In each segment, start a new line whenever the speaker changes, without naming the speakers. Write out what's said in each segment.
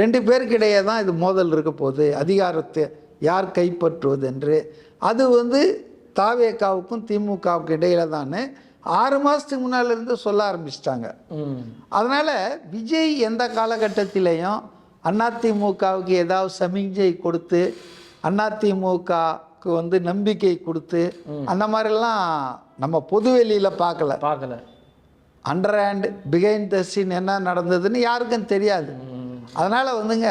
ரெண்டு பேருக்கிடையே தான் இது மோதல் இருக்க போகுது. அதிகாரத்தை யார் கைப்பற்றுவது என்று அது வந்து தாவேக்காவுக்கும் திமுகவுக்கு இடையில தான் ஆறு மாதத்துக்கு முன்னால இருந்து சொல்ல ஆரம்பிச்சிட்டாங்க. அதனால் விஜய் எந்த காலகட்டத்திலையும் அதிமுகவுக்கு ஏதாவது சமிஞ்சை கொடுத்து அதிமுகவுக்கு வந்து நம்பிக்கை கொடுத்து அந்த மாதிரிலாம் நம்ம பொதுவெளியில் பார்க்கல.
பார்க்கல.
Under hand behind the scene என்ன நடந்ததுன்னு யாருக்கும் தெரியாது. அதனால் வந்துங்க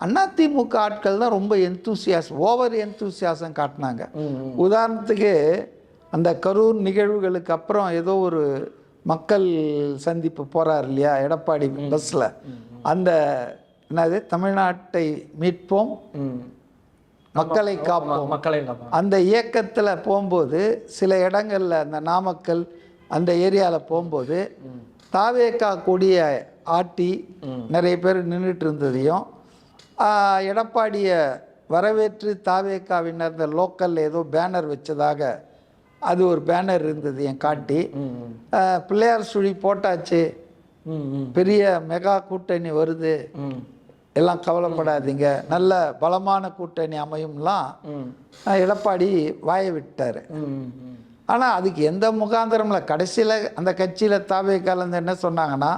அதிமுக ஆட்கள் தான் ரொம்ப எந்தூசியாசம் ஓவர் எந்தூசியாசம் காட்டினாங்க. உதாரணத்துக்கு அந்த கரூர் நிகழ்வுகளுக்கு அப்புறம் ஏதோ ஒரு மக்கள் சந்திப்பு போறார் இல்லையா எடப்பாடி பஸ்ஸில் அந்த என்னது தமிழ்நாட்டை மீட்போம் மக்களை காப்போம்.
மக்களை
அந்த இயக்கத்தில் போகும்போது சில இடங்கள்ல அந்த நாமக்கல் அந்த ஏரியாவில் போகும்போது தாவேக்கா கொடியை ஆட்டி நிறைய பேர் நின்றுட்டு இருந்ததையும் எடப்பாடியை வரவேற்று தாவேக்காவினர் இந்த லோக்கலில் ஏதோ பேனர் வச்சதாக அது ஒரு பேனர் இருந்தது என் காட்டி. பிள்ளையார் சுழி போட்டாச்சு. பெரிய மெகா கூட்டணி வருது. எல்லாம் கவலைப்படாதீங்க. நல்ல பலமான கூட்டணி அமையும்லாம் எடப்பாடி வாய விட்டார். ஆனால் அதுக்கு எந்த முகாந்திரமில்ல கடைசியில் அந்த கட்சியில் தாவே கலந்து என்ன சொன்னாங்கன்னா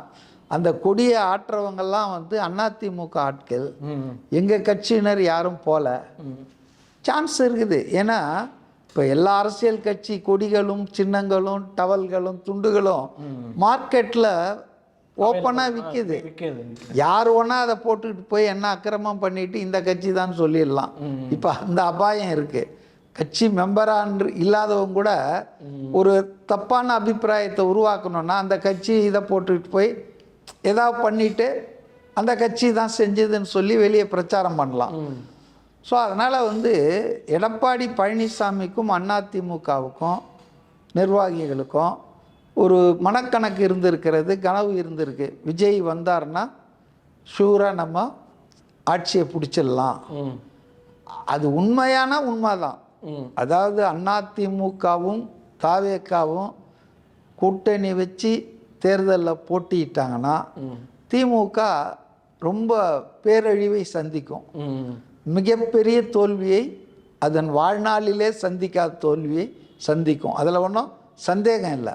அந்த கொடியை ஆட்டுறவங்கெல்லாம் வந்து அதிமுக ஆட்கள். எங்கள் கட்சியினர் யாரும் போல. சான்ஸ் இருக்குது. ஏன்னா இப்போ எல்லா அரசியல் கட்சி கொடிகளும் சின்னங்களும் டவல்களும் துண்டுகளும் மார்க்கெட்டில் ஓப்பனாக விற்கிது யார் ஒன்றா அதை போட்டுக்கிட்டு போய் என்ன அக்கிரமம் பண்ணிட்டு இந்த கட்சி தான் சொல்லிடலாம். இப்போ அந்த அபாயம் இருக்கு. கட்சி மெம்பரான்று இல்லாதவங்க கூட ஒரு தப்பான அபிப்பிராயத்தை உருவாக்கணும்னா அந்த கட்சி இதை போட்டுக்கிட்டு போய் ஏதாவது பண்ணிட்டு அந்த கட்சி தான் செஞ்சதுன்னு சொல்லி வெளியே பிரச்சாரம் பண்ணலாம். ஸோ அதனால் வந்து எடப்பாடி பழனிசாமிக்கும் அதிமுகவுக்கும் நிர்வாகிகளுக்கும் ஒரு மனக்கணக்கு இருந்திருக்கிறது கனவு இருந்திருக்கு. விஜய் வந்தார்னா ஷூராக நம்ம ஆட்சியை பிடிச்சிடலாம். அது உண்மையான உண்மைதான். அதாவது அதிமுகவும் தாவேக்காவும் கூட்டணி வச்சு தேர்தலில் போட்டியிட்டாங்கன்னா திமுக ரொம்ப பேரழிவை சந்திக்கும். மிகப்பெரிய தோல்வியை அதன் வாழ்நாளிலே சந்திக்காத தோல்வியை சந்திக்கும். அதில் ஒன்றும் சந்தேகம் இல்லை.